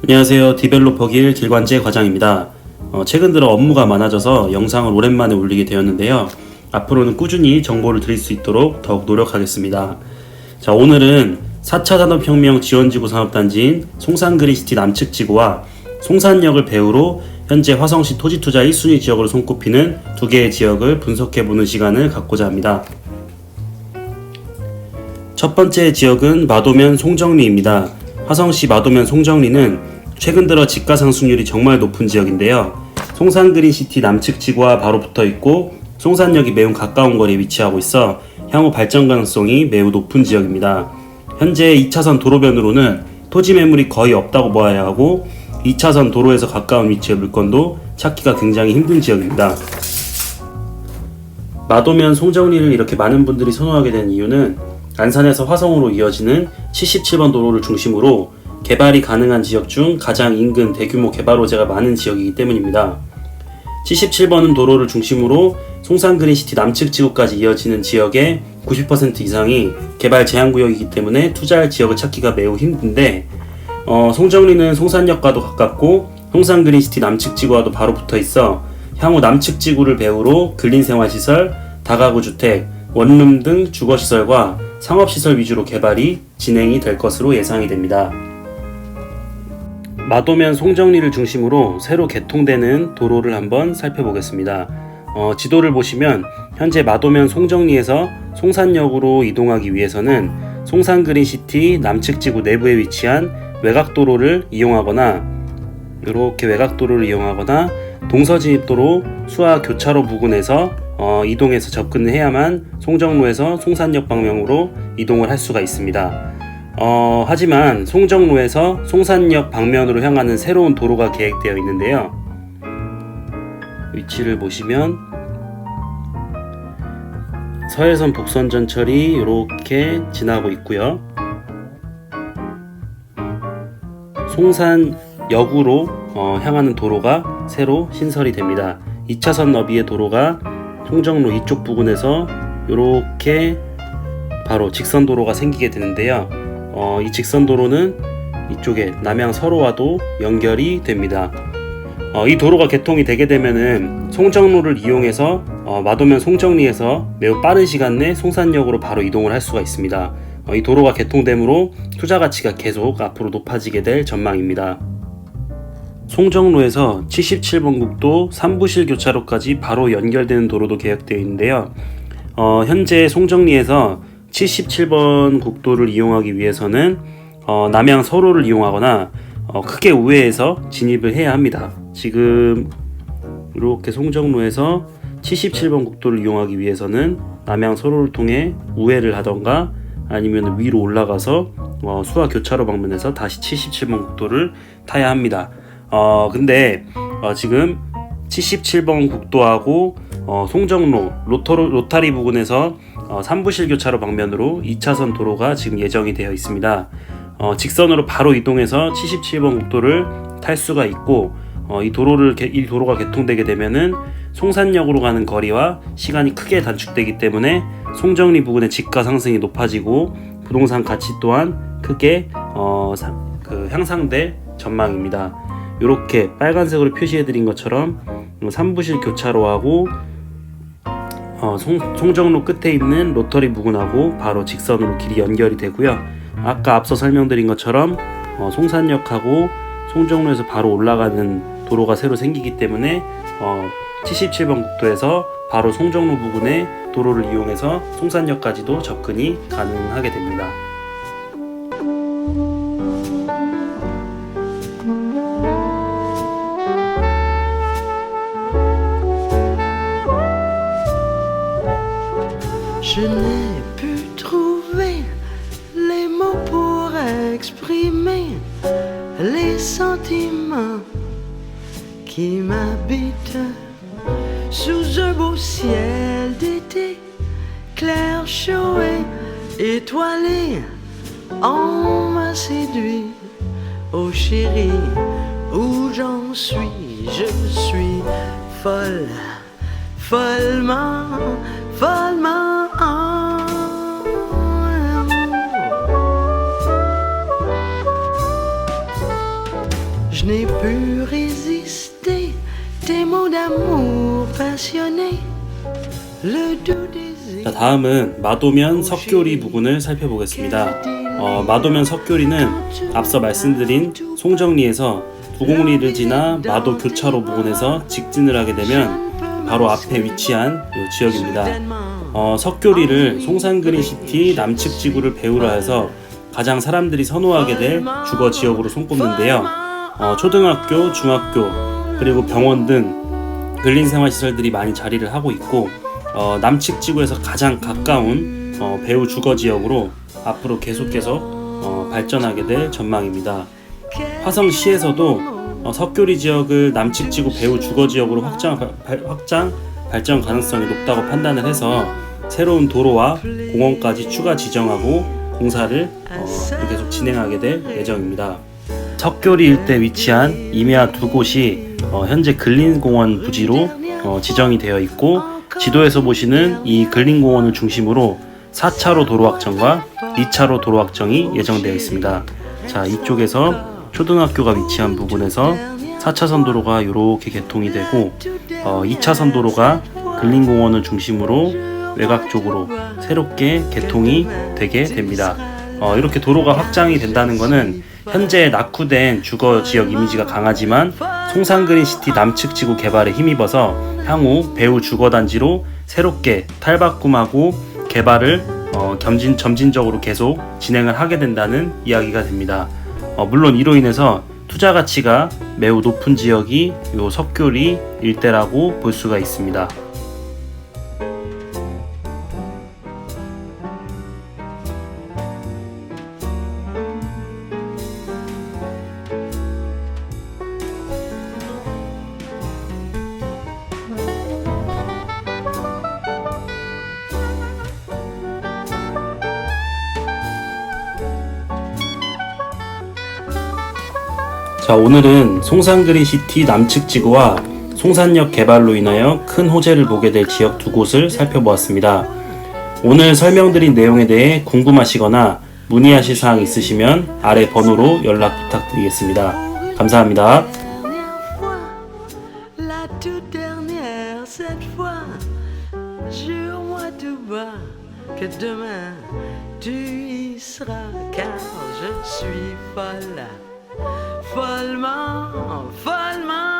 안녕하세요. 디벨로퍼 길 길관재 과장입니다. 어, 최근 들어 업무가 많아져서 영상을 오랜만에 올리게 되었는데요. 앞으로는 꾸준히 정보를 드릴 수 있도록 더욱 노력하겠습니다. 자, 오늘은 4차 산업혁명 지원지구 산업단지인 송산그린시티 남측 지구와 송산역을 배후로 현재 화성시 토지투자 1순위 지역으로 손꼽히는 두 개의 지역을 분석해보는 시간을 갖고자 합니다. 첫 번째 지역은 마도면 송정리입니다. 화성시 마도면 송정리는 최근 들어 집가 상승률이 정말 높은 지역인데요. 송산 그린시티 남측 지구와 바로 붙어 있고 송산역이 매우 가까운 거리에 위치하고 있어 향후 발전 가능성이 매우 높은 지역입니다. 현재 2차선 도로변으로는 토지 매물이 거의 없다고 보아야 하고 2차선 도로에서 가까운 위치의 물건도 찾기가 굉장히 힘든 지역입니다. 마도면 송정리를 이렇게 많은 분들이 선호하게 된 이유는 안산에서 화성으로 이어지는 77번 도로를 중심으로 개발이 가능한 지역 중 가장 인근 대규모 개발 호재가 많은 지역이기 때문입니다. 77번은 도로를 중심으로 송산그린시티 남측 지구까지 이어지는 지역의 90% 이상이 개발 제한 구역이기 때문에 투자할 지역을 찾기가 매우 힘든데 어, 송정리는 송산역과도 가깝고 송산그린시티 남측 지구와도 바로 붙어 있어 향후 남측 지구를 배후로 근린생활시설, 다가구 주택, 원룸 등 주거시설과 상업시설 위주로 개발이 진행이 될 것으로 예상이 됩니다. 마도면 송정리를 중심으로 새로 개통되는 도로를 한번 살펴보겠습니다. 어, 지도를 보시면 현재 마도면 송정리에서 송산역으로 이동하기 위해서는 송산그린시티 남측 지구 내부에 위치한 외곽도로를 이용하거나 이렇게 외곽도로를 이용하거나 동서진입도로 수화 교차로 부근에서 어, 이동해서 접근을 해야만 송정로에서 송산역 방향으로 이동을 할 수가 있습니다. 어, 하지만 송정로에서 송산역 방면으로 향하는 새로운 도로가 계획되어 있는데요. 위치를 보시면 서해선 북선 전철이 이렇게 지나고 있고요. 송산역으로 어, 향하는 도로가 새로 신설이 됩니다. 2차선 너비의 도로가 송정로 이쪽 부근에서 이렇게 바로 직선 도로가 생기게 되는데요. 어, 이 직선 도로는 이쪽에 남양 서로와도 연결이 됩니다. 어, 이 도로가 개통이 되게 되면은 송정로를 이용해서 어, 마도면 송정리에서 매우 빠른 시간 내 송산역으로 바로 이동을 할 수가 있습니다. 어, 이 도로가 개통되므로 투자 가치가 계속 앞으로 높아지게 될 전망입니다. 송정로에서 77번 국도 삼부실 교차로까지 바로 연결되는 도로도 계획되어 있는데요. 어, 현재 송정리에서 77번 국도를 이용하기 위해서는 어, 남양 서로를 이용하거나 어, 크게 우회해서 진입을 해야 합니다. 지금 이렇게 송정로에서 77번 국도를 이용하기 위해서는 남양 서로를 통해 우회를 하던가 아니면 위로 올라가서 어, 수화 교차로 방면에서 다시 77번 국도를 타야 합니다. 어 근데 어, 지금 77번 국도하고 어, 송정로 로터로, 로타리 부근에서 어, 삼부실 교차로 방면으로 2차선 도로가 지금 예정이 되어 있습니다. 어, 직선으로 바로 이동해서 77번 국도를 탈 수가 있고 어, 이 도로를 개- 이 도로가 개통되게 되면은 송산역으로 가는 거리와 시간이 크게 단축되기 때문에 송정리 부근의 집가 상승이 높아지고 부동산 가치 또한 크게 어, 사- 그 향상될 전망입니다. 이렇게 빨간색으로 표시해 드린 것처럼 삼부실 교차로하고 어, 송, 송정로 끝에 있는 로터리 부근하고 바로 직선으로 길이 연결이 되고요. 아까 앞서 설명드린 것처럼 어, 송산역하고 송정로에서 바로 올라가는 도로가 새로 생기기 때문에 어, 77번 국도에서 바로 송정로 부근의 도로를 이용해서 송산역까지도 접근이 가능하게 됩니다. Je n'ai pu trouver les mots pour exprimer les sentiments qui m'habitent sous un beau ciel d'été, clair, chaud et étoilé. On m'a séduit, oh chérie, où j'en suis, je suis folle, follement, follement. 자, 다음은 마도면 석교리 부근을 살펴보겠습니다. 어, 마도면 석교리는 앞서 말씀드린 송정리에서 부곡리를 지나 마도 교차로 부근에서 직진을 하게 되면 바로 앞에 위치한 이 지역입니다. 어, 석교리를 송산그린시티 남측 지구를 배후로 해서 가장 사람들이 선호하게 될 주거 지역으로 손꼽는데요. 어, 초등학교, 중학교, 그리고 병원 등 근린 생활 시설들이 많이 자리를 하고 있고 어, 남측 지구에서 가장 가까운 어, 배후 주거 지역으로 앞으로 계속해서 어, 발전하게 될 전망입니다. 화성시에서도 어, 석교리 지역을 남측 지구 배후 주거 지역으로 확장, 발- 확장 발전 가능성이 높다고 판단을 해서 새로운 도로와 공원까지 추가 지정하고 공사를 어, 계속 진행하게 될 예정입니다. 석교리 일대 위치한 임야 두 곳이 어, 현재 근린공원 부지로 어, 지정이 되어 있고 지도에서 보시는 이 근린공원을 중심으로 4차로 도로 확정과 2차로 도로 확정이 예정되어 있습니다. 자 이쪽에서 초등학교가 위치한 부분에서 4차선 도로가 이렇게 개통이 되고 어, 2차선 도로가 근린공원을 중심으로 외곽 쪽으로 새롭게 개통이 되게 됩니다. 어, 이렇게 도로가 확장이 된다는 것은 현재 낙후된 주거 지역 이미지가 강하지만 송산그린 시티 남측 지구 개발에 힘입어서 향후 배후 주거 단지로 새롭게 탈바꿈하고 개발을 어, 점진, 점진적으로 계속 진행을 하게 된다는 이야기가 됩니다. 어, 물론 이로 인해서 투자 가치가 매우 높은 지역이 요 석교리 일대라고 볼 수가 있습니다. 자, 오늘은 송산그린 시티 남측 지구와 송산역 개발로 인하여 큰 호재를 보게 될 지역 두 곳을 살펴보았습니다. 오늘 설명드린 내용에 대해 궁금하시거나 문의하실 사항 있으시면 아래 번호로 연락 부탁드리겠습니다. 감사합니다. que demain tu y seras, car je suis folle, follement, follement